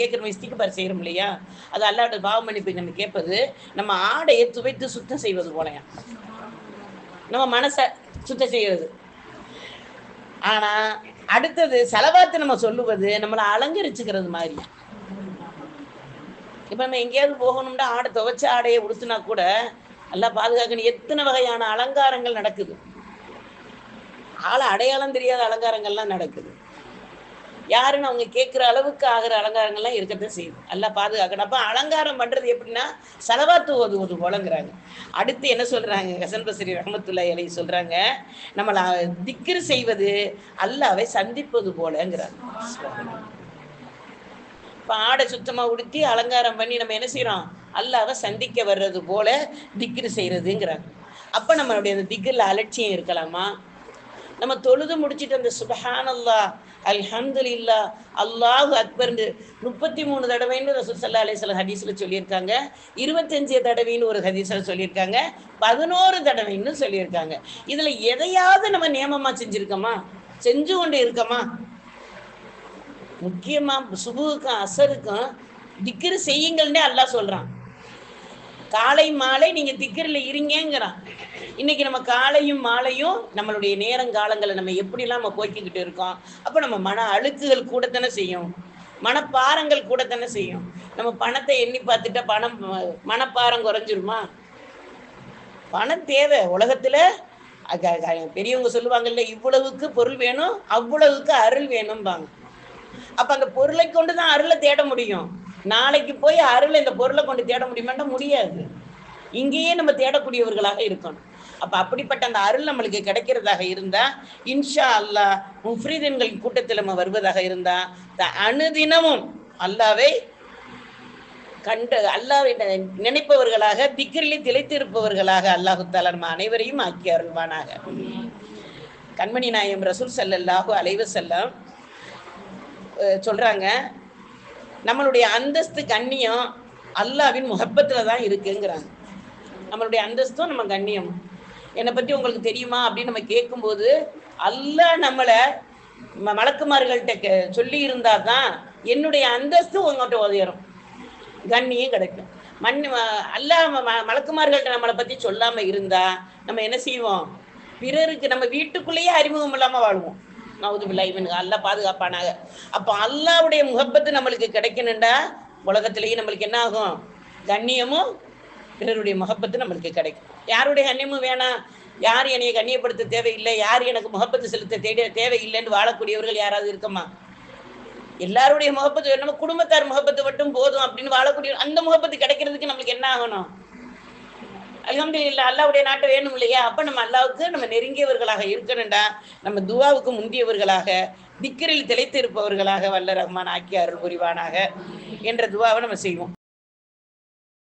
கேட்குறோம் இஸ்திக்குபார் செய்கிறோம் இல்லையா? அது அல்லாட்ட பாவ நம்ம கேட்பது நம்ம ஆடையை துவைத்து சுத்தம் செய்வது போலையா? நம்ம மனசை சுத்தம் செய்வது ஆனா அடுத்தது செலவாத்து நம்ம சொல்லுவது நம்மளை அலங்கரிச்சுக்கிறது மாதிரி இப்போ நம்ம எங்கேயாவது போகணும்னா ஆடை துவைச்ச ஆடையை உடுத்துனா கூட நல்லா பாதுகாக்கணும். எத்தனை வகையான அலங்காரங்கள் நடக்குது? ஆளை அடையாளம் தெரியாத அலங்காரங்கள்லாம் நடக்குது. யாருன்னு அவங்க கேட்குற அளவுக்கு ஆகிற அலங்காரங்கள்லாம் இருக்கத்தான் செய்யுது. எல்லாம் பாதுகாக்கணும். அப்போ அலங்காரம் பண்ணுறது எப்படின்னா செலவாத்து ஒரு போலங்கிறாங்க அடுத்து என்ன சொல்கிறாங்க ஹசன் பசரி ரஹமத்துல்லா இலை சொல்கிறாங்க நம்மளை திக்ரு செய்வது அல்லாவை சந்திப்பது போலங்கிறாங்க. இப்போ ஆடை சுத்தமாக உடுத்தி அலங்காரம் பண்ணி நம்ம என்ன செய்கிறோம் அல்லாவை சந்திக்க வர்றது போல திக்ரு செய்கிறதுங்கிறாங்க அப்போ நம்மளுடைய அந்த திக்கில் அலட்சியம் இருக்கலாமா? நம்ம தொழுது முடிச்சிட்டு அந்த சுபஹானல்லா அல்ஹம்துலில்லா அல்லாஹு அக்பர்னு முப்பத்தி மூணு தடவைன்னு ரசூல் சல்லா அலிஸ்லாம் ஹதீஸில் சொல்லியிருக்காங்க. இருபத்தஞ்சு தடவைன்னு ஒரு ஹதீஸில் சொல்லியிருக்காங்க. பதினோரு தடவைன்னு சொல்லியிருக்காங்க. இதில் எதையாவது நம்ம நியமமாக செஞ்சுருக்கோமா? செஞ்சு கொண்டு இருக்கோமா? முக்கியமாக சுபுவுக்கும் அசருக்கும் திக்கிரு செய்யுங்கள்னே அல்லாஹ் சொல்கிறான் காலை மாலை நீங்க திக்கிரில் இருங்கங்கிறான். இன்னைக்கு நம்ம காலையும் மாலையும் நம்மளுடைய நேரங்காலங்களை நம்ம எப்படிலாம் நம்ம போய்க்கிட்டு இருக்கோம்? அப்போ நம்ம மன அழுக்குகள் கூட தானே செய்யும். மனப்பாரங்கள் கூட தானே செய்யும். நம்ம பணத்தை எண்ணி பார்த்துட்டா பணம் மனப்பாரம் குறைஞ்சிருமா? பணம் தேவை. உலகத்துல பெரியவங்க சொல்லுவாங்கல்ல இவ்வளவுக்கு பொருள் வேணும் அவ்வளவுக்கு அருள் வேணும்பாங்க. அப்ப அந்த பொருளை கொண்டு தான் அருளை தேட முடியும். நாளைக்கு போய் அருளை இந்த பொருளை கொண்டு தேட முடியுமாண்டா முடியாது. இங்கேயே நம்ம தேடக்கூடியவர்களாக இருக்கணும். அப்ப அப்படிப்பட்ட அந்த அருள் நம்மளுக்கு கிடைக்கிறதாக இருந்தா இன்ஷா அல்லாஹ் முஃப்ரீதன்களின் கூட்டத்தில் நம்ம வருவதாக இருந்தா த- அனுதினமும் அல்லாவை கண்டு அல்லாவை நி- நினைப்பவர்களாக திக்கிரிலே திளைத்திருப்பவர்களாக அல்லாஹு தாலா நம்ம அனைவரையும் ஆக்கி அருள்வானாக. கண்மணி நாயம் ரசூல் ஸல்லல்லாஹு அலைவ செல்லம் சொல்றாங்க நம்மளுடைய அந்தஸ்து கண்ணியம் அல்லாவின் முகப்பத்துல தான் இருக்குங்கிறாங்க. நம்மளுடைய அந்தஸ்தும் நம்ம கண்ணியம். என்னை பத்தி உங்களுக்கு தெரியுமா அப்படின்னு நம்ம கேட்கும்போது அல்லாஹ் நம்மளை ம- மலக்குமார்கள்ட்ட கே- சொல்லி இருந்தா தான் என்னுடைய அந்தஸ்து உங்கள்கிட்ட உதயரும் கண்ணியம் கிடைக்கும். மண் அல்லாஹ் ம- மலக்குமார்கள்ட்ட நம்மளை பத்தி சொல்லாம இருந்தா நம்ம என்ன செய்வோம்? பிறருக்கு நம்ம வீட்டுக்குள்ளேயே அறிமுகம் இல்லாமல் வாழ்வோம். நவுது பிள்ளைவனுக்கு அல்லாஹ் பாதுகாப்பானாக. அப்போ அல்லாவுடைய முகப்பத்து நம்மளுக்கு கிடைக்கணுண்டா உலகத்திலேயே நம்மளுக்கு என்ன ஆகும்? கண்ணியமும் பிறருடைய முகப்பத்து நம்மளுக்கு கிடைக்கும். யாருடைய கண்ணியமும் வேணாம்? யார் என்னை கண்ணியப்படுத்த தேவையில்லை? யார் எனக்கு முகப்பத்து செலுத்த தேட தேவையில்லைன்னு வாழக்கூடியவர்கள் யாராவது இருக்கமா? எல்லாருடைய முகப்பத்து வேணும். நம்ம குடும்பத்தார் முகப்பத்து மட்டும் போதும் அப்படின்னு வாழக்கூடிய அந்த முகப்பத்து கிடைக்கிறதுக்கு நம்மளுக்கு என்ன ஆகணும்? அல்ஹம்துலில்லாஹ் அல்லாவுடைய நாட்டை வேணும் இல்லையா? அப்போ நம்ம அல்லாவுக்கு நம்ம நெருங்கியவர்களாக இருக்கணும்டா. நம்ம துவாவுக்கு முந்தியவர்களாக திக்கரில் திளைத்து இருப்பவர்களாக வல்ல ரஹ்மான் ஆக்கி அருள் புரிவானாக என்ற துவாவை நம்ம செய்வோம்.